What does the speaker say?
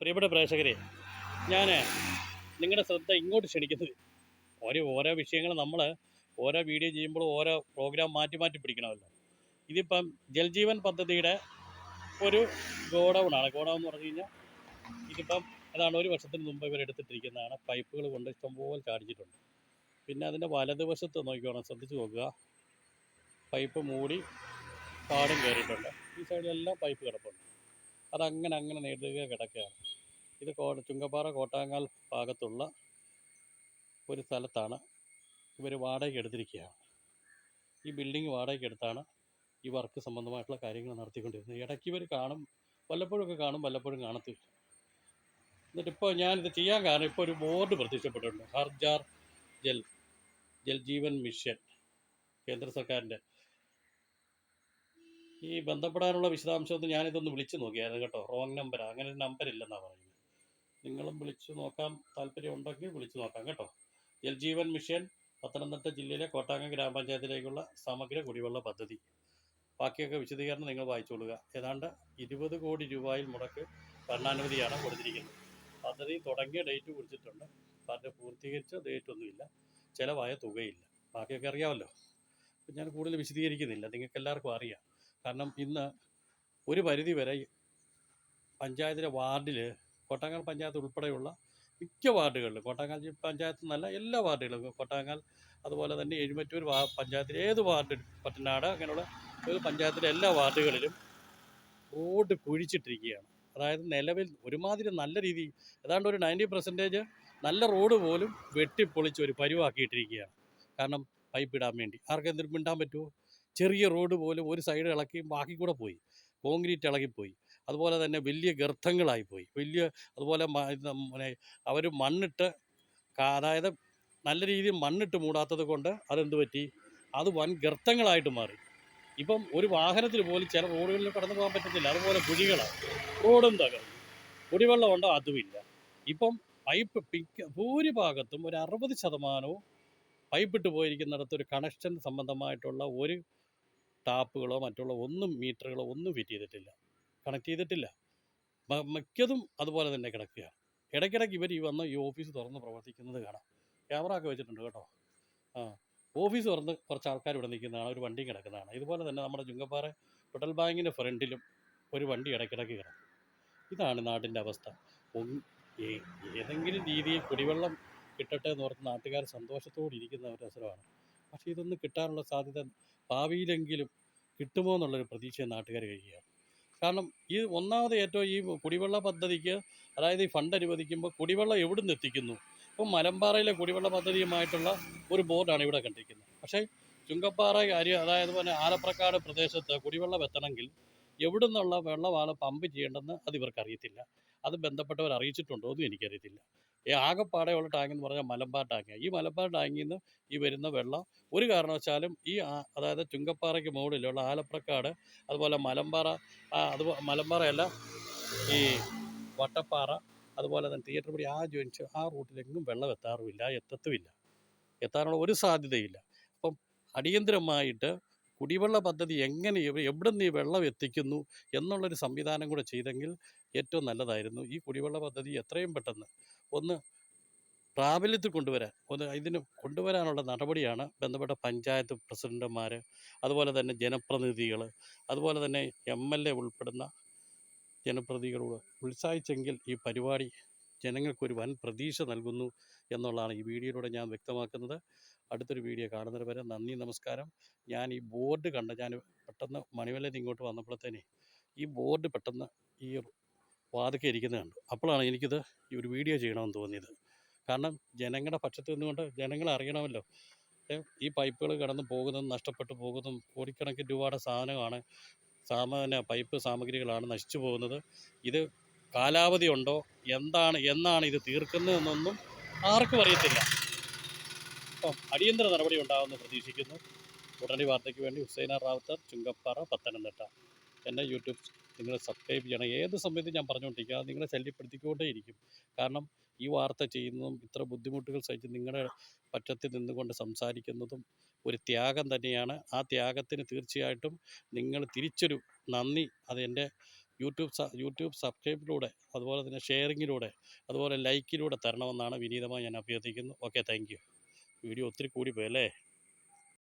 പ്രിയപ്പെട്ട പ്രേക്ഷകരെ ഞാൻ നിങ്ങളുടെ ശ്രദ്ധ ഇങ്ങോട്ട് ക്ഷണിക്കുന്നത് ഓരോ ഓരോ വിഷയങ്ങൾ നമ്മൾ ഓരോ വീഡിയോ ചെയ്യുമ്പോൾ ഓരോ പ്രോഗ്രാം മാറ്റി മാറ്റി പിടിക്കണമല്ലോ. ഇതിപ്പം ജൽജീവൻ പദ്ധതിയുടെ ഒരു ഗോഡൗണാണ് ഗോഡൗൺ എന്ന് പറഞ്ഞു കഴിഞ്ഞാൽ ഇതിപ്പം അതാണ് ഒരു വർഷത്തിന് മുമ്പ് ഇവർ എടുത്തിട്ടിരിക്കുന്നതാണ്. പൈപ്പുകൾ കൊണ്ട് ഇഷ്ടംപോലെ ചാടിച്ചിട്ടുണ്ട്. പിന്നെ അതിന്റെ വലതുവശത്ത് നോക്കിക്കോണം ശ്രദ്ധിച്ച് നോക്കുക. പൈപ്പ് മൂടി പാടും കയറിയിട്ടുണ്ട്. ഈ സൈഡിലെല്ലാം പൈപ്പ് കിടപ്പുണ്ട്. അതങ്ങനെ അങ്ങനെ നെടുക കിടക്കുകയാണ്. ഇത് കോ ചുങ്കപ്പാറ കോട്ടാങ്ങാൽ ഭാഗത്തുള്ള ഒരു സ്ഥലത്താണ് ഇവർ വാടകയ്ക്ക് എടുത്തിരിക്കുകയാണ്. ഈ ബിൽഡിംഗ് വാടകയ്ക്ക് എടുത്താണ് ഈ വർക്ക് സംബന്ധമായിട്ടുള്ള കാര്യങ്ങൾ നടത്തിക്കൊണ്ടിരുന്നത്. ഇടയ്ക്ക് ഇവർ കാണും വല്ലപ്പോഴൊക്കെ കാണും വല്ലപ്പോഴും കാണത്തില്ല. എന്നിട്ടിപ്പോൾ ഞാനിത് ചെയ്യാൻ കാരണം ഇപ്പോൾ ഒരു ബോർഡ് പ്രത്യക്ഷപ്പെട്ടിട്ടുണ്ട്. ഹർജാർ ജൽ ജൽ ജീവൻ മിഷൻ കേന്ദ്ര സർക്കാരിന്റെ ഈ ബന്ധപ്പെടാനുള്ള വിശദാംശമൊന്നും ഞാനിതൊന്ന് വിളിച്ചു നോക്കിയായിരുന്നു കേട്ടോ. റോങ് നമ്പർ അങ്ങനെ ഒരു നമ്പർ ഇല്ലെന്നാണ് പറയുന്നത് നിങ്ങളും വിളിച്ചു നോക്കാം. താല്പര്യം ഉണ്ടെങ്കിൽ വിളിച്ചു നോക്കാം കേട്ടോ. ജൽജീവൻ മിഷൻ പത്തനംതിട്ട ജില്ലയിലെ കോട്ടാങ്ങം ഗ്രാമപഞ്ചായത്തിലേക്കുള്ള സമഗ്ര കുടിവെള്ള പദ്ധതി. ബാക്കിയൊക്കെ വിശദീകരണം നിങ്ങൾ വായിച്ചോളുക ഏതാണ്ട് ഇരുപത് കോടി രൂപയിൽ മുടക്ക് ഭരണാനുമതിയാണ് കൊടുത്തിരിക്കുന്നത്. പദ്ധതി തുടങ്ങിയ ഡേറ്റ് കുറിച്ചിട്ടുണ്ട്. പദ്ധതി പൂർത്തീകരിച്ച ഡേറ്റ് ഒന്നുമില്ല. ചിലവായ തുകയില്ല. ബാക്കിയൊക്കെ അറിയാമല്ലോ. ഞാൻ കൂടുതൽ വിശദീകരിക്കുന്നില്ല. നിങ്ങൾക്ക് എല്ലാവർക്കും അറിയാം. കാരണം ഇന്ന് ഒരു പരിധി വരെ പഞ്ചായത്തിലെ വാർഡിൽ കോട്ടാങ്ങൽ പഞ്ചായത്ത് ഉൾപ്പെടെയുള്ള മിക്ക വാർഡുകളിലും കോട്ടാങ്ങൽ പഞ്ചായത്ത് എന്നല്ല എല്ലാ വാർഡുകളും കോട്ടാങ്ങൽ അതുപോലെ തന്നെ എഴുമറ്റൂർ പഞ്ചായത്തിലെ ഏത് വാർഡിൽ പട്ടനാട് അങ്ങനെയുള്ള ഒരു പഞ്ചായത്തിലെ എല്ലാ വാർഡുകളിലും റോഡ് കുഴിച്ചിട്ടിരിക്കുകയാണ്. അതായത് നിലവിൽ ഒരുമാതിരി നല്ല രീതി ഏതാണ്ട് ഒരു നയന്റി പെർസെന്റേജ് നല്ല റോഡ് പോലും വെട്ടിപ്പൊളിച്ച് ഒരു പരിവാക്കിയിട്ടിരിക്കുകയാണ്. കാരണം പൈപ്പ് ഇടാൻ വേണ്ടി. ആർക്കെന്തെങ്കിലും മിണ്ടാൻ പറ്റുമോ? ചെറിയ റോഡ് പോലും ഒരു സൈഡ് ഇളക്കി ബാക്കി കൂടെ പോയി. കോൺക്രീറ്റ് ഇളകിപ്പോയി. അതുപോലെ തന്നെ വലിയ ഗർത്തങ്ങളായിപ്പോയി വലിയ അതുപോലെ അവർ മണ്ണിട്ട് അതായത് നല്ല രീതിയിൽ മണ്ണിട്ട് മൂടാത്തത് കൊണ്ട് അതെന്ത് പറ്റി? അത് വൻ ഗർത്തങ്ങളായിട്ട് മാറി. ഇപ്പം ഒരു വാഹനത്തിൽ പോലും ചില റോഡുകളിൽ കടന്നു പോകാൻ പറ്റത്തില്ല. അതുപോലെ കുഴികളാണ് റോഡും തകർന്നു. കുടിവെള്ളം ഉണ്ടോ? അതുമില്ല ഇപ്പം പൈപ്പ് പിക്ക് ഭൂരിഭാഗത്തും ഒരു അറുപത് ശതമാനവും പൈപ്പിട്ട് പോയിരിക്കുന്നിടത്ത് ഒരു കണക്ഷൻ സംബന്ധമായിട്ടുള്ള ഒരു ടാപ്പുകളോ മറ്റുള്ള ഒന്നും മീറ്ററുകളോ ഒന്നും ഫിറ്റ് ചെയ്തിട്ടില്ല. കണക്ട് ചെയ്തിട്ടില്ല. മിക്കതും അതുപോലെ തന്നെ കിടക്കുകയാണ്. ഇടയ്ക്കിടയ്ക്ക് ഇവർ ഈ വന്ന് ഈ ഓഫീസ് തുറന്ന് പ്രവർത്തിക്കുന്നത് കാണാം. ക്യാമറ ഒക്കെ വെച്ചിട്ടുണ്ട് കേട്ടോ. ആ ഓഫീസ് തുറന്ന് കുറച്ച് ആൾക്കാർ ഇവിടെ നിൽക്കുന്നതാണ് ഒരു വണ്ടി കിടക്കുന്നതാണ്. ഇതുപോലെ തന്നെ നമ്മുടെ ചുങ്കപ്പാറ ഫെഡറൽ ബാങ്കിന്റെ ഫ്രണ്ടിലും ഒരു വണ്ടി ഇടയ്ക്കിടയ്ക്ക് കിടക്കും. ഇതാണ് നാടിന്റെ അവസ്ഥ. ഏതെങ്കിലും രീതിയിൽ കുടിവെള്ളം കിട്ടട്ടെ എന്ന് ഓർത്ത് നാട്ടുകാർ സന്തോഷത്തോടെ ഇരിക്കുന്ന ഒരു അവസരമാണ്. പക്ഷേ ഇതൊന്നും കിട്ടാനുള്ള സാധ്യത ഭാവിയിലെങ്കിലും കിട്ടുമോ എന്നുള്ളൊരു പ്രതീക്ഷ നാട്ടുകാർ കഴിയുകയാണ്. കാരണം ഈ ഒന്നാമത് ഏറ്റവും ഈ കുടിവെള്ള പദ്ധതിക്ക് അതായത് ഈ ഫണ്ട് അനുവദിക്കുമ്പോൾ കുടിവെള്ളം എവിടെ നിന്ന് എത്തിക്കുന്നു? ഇപ്പം മലമ്പാറയിലെ കുടിവെള്ള പദ്ധതിയുമായിട്ടുള്ള ഒരു ബോർഡാണ് ഇവിടെ കണ്ടിരിക്കുന്നത്. പക്ഷേ ചുങ്കപ്പാറ അരി അതായത് പോലെ ആലപ്രക്കാട് പ്രദേശത്ത് കുടിവെള്ളം എത്തണമെങ്കിൽ എവിടെ നിന്നുള്ള വെള്ളമാണ് പമ്പ് ചെയ്യേണ്ടതെന്ന് അത് ഇവർക്ക് അറിയത്തില്ല. അത് ബന്ധപ്പെട്ടവർ അറിയിച്ചിട്ടുണ്ടോ എന്നും എനിക്കറിയത്തില്ല. ഈ ആകെപ്പാടെയുള്ള ടാങ്ക് എന്ന് പറഞ്ഞാൽ മലമ്പാർ ടാങ്ക്. ഈ മലമ്പാർ ടാങ്കിൽ നിന്ന് ഈ വരുന്ന വെള്ളം ഒരു കാരണവശാലും ഈ അതായത് ചുങ്കപ്പാറയ്ക്ക് മുകളിലുള്ള ആലപ്രക്കാട് അതുപോലെ മലമ്പാറ അതുപോലെ അത് മലമ്പാറയല്ല ഈ വട്ടപ്പാറ അതുപോലെ തന്നെ തിയേറ്റർ പടി ആ ജോയിൻസ് ആ റൂട്ടിലെങ്ങും വെള്ളം എത്താറുമില്ല എത്തത്തുമില്ല. എത്താനുള്ള ഒരു സാധ്യതയില്ല. അപ്പം അടിയന്തരമായിട്ട് കുടിവെള്ള പദ്ധതി എങ്ങനെ എവ- എവിടെ നിന്ന് ഈ വെള്ളം എത്തിക്കുന്നു എന്നുള്ളൊരു സംവിധാനം കൂടെ ചെയ്തെങ്കിൽ ഏറ്റവും നല്ലതായിരുന്നു. ഈ കുടിവെള്ള പദ്ധതി എത്രയും പെട്ടെന്ന് ഒന്ന് പ്രാബല്യത്തിൽ കൊണ്ടുവരാൻ ഒന്ന് ഇതിന് കൊണ്ടുവരാനുള്ള നടപടിയാണ് ബന്ധപ്പെട്ട പഞ്ചായത്ത് പ്രസിഡന്റുമാർ അതുപോലെ തന്നെ ജനപ്രതിനിധികൾ അതുപോലെ തന്നെ എം എൽ എ ഉൾപ്പെടുന്ന ജനപ്രതിനിധികളോട് ഉത്സാഹിച്ചെങ്കിൽ ഈ പരിപാടി ജനങ്ങൾക്കൊരു വൻ പ്രതീക്ഷ നൽകുന്നു എന്നുള്ളതാണ് ഈ വീഡിയോയിലൂടെ ഞാൻ വ്യക്തമാക്കുന്നത്. അടുത്തൊരു വീഡിയോ കാണുന്നത് വരെ നന്ദി നമസ്കാരം. ഞാൻ ഈ ബോർഡ് കണ്ട ഞാൻ പെട്ടെന്ന് മണിവല്ലേ നിന്ന് ഇങ്ങോട്ട് വന്നപ്പോഴത്തേനെ ഈ ബോർഡ് പെട്ടെന്ന് ഈ വാതൊക്കെ ഇരിക്കുന്നത് കണ്ടു. അപ്പോഴാണ് എനിക്കിത് ഈ ഒരു വീഡിയോ ചെയ്യണമെന്ന് തോന്നിയത്. കാരണം ജനങ്ങളുടെ പക്ഷത്ത് നിന്നുകൊണ്ട് ജനങ്ങളെ അറിയണമല്ലോ. ഈ പൈപ്പുകൾ കിടന്ന് പോകുന്നതും നഷ്ടപ്പെട്ടു പോകുന്നതും കോടിക്കണക്കിന് രൂപയുടെ സാധനമാണ് സാമാന്യ പൈപ്പ് സാമഗ്രികളാണ് നശിച്ചു പോകുന്നത്. ഇത് കാലാവധി ഉണ്ടോ? എന്താണ് എന്നാണ് ഇത് തീർക്കുന്നതെന്നൊന്നും ആർക്കും അറിയത്തില്ല. അടിയന്തര നടപടി ഉണ്ടാകുമെന്ന് പ്രതീക്ഷിക്കുന്നു. ഉടനടി വാർത്തയ്ക്ക് വേണ്ടി ഹുസൈന റാവത്തർ ചുങ്കപ്പാറ പത്തനംതിട്ട. എന്റെ യൂട്യൂബ് നിങ്ങൾ സബ്സ്ക്രൈബ് ചെയ്യണം. ഏത് സമയത്തും ഞാൻ പറഞ്ഞുകൊണ്ടിരിക്കുക നിങ്ങളെ ശല്യപ്പെടുത്തിക്കൊണ്ടേയിരിക്കും. കാരണം ഈ വാർത്ത ചെയ്യുന്നതും ഇത്ര ബുദ്ധിമുട്ടുകൾ സഹിച്ച് നിങ്ങളുടെ പറ്റത്തിൽ നിന്നുകൊണ്ട് സംസാരിക്കുന്നതും ഒരു ത്യാഗം തന്നെയാണ്. ആ ത്യാഗത്തിന് തീർച്ചയായിട്ടും നിങ്ങൾ തിരിച്ചൊരു നന്ദി അത് എന്റെ യൂട്യൂബ് യൂട്യൂബ് സബ്സ്ക്രൈബിലൂടെ അതുപോലെ തന്നെ ഷെയറിങ്ങിലൂടെ അതുപോലെ ലൈക്കിലൂടെ തരണമെന്നാണ് വിനീതമായി ഞാൻ അഭ്യർത്ഥിക്കുന്നു. ഓക്കെ താങ്ക് വീഡിയോ ഒത്തിരി കൂടിപ്പോയി അല്ലേ?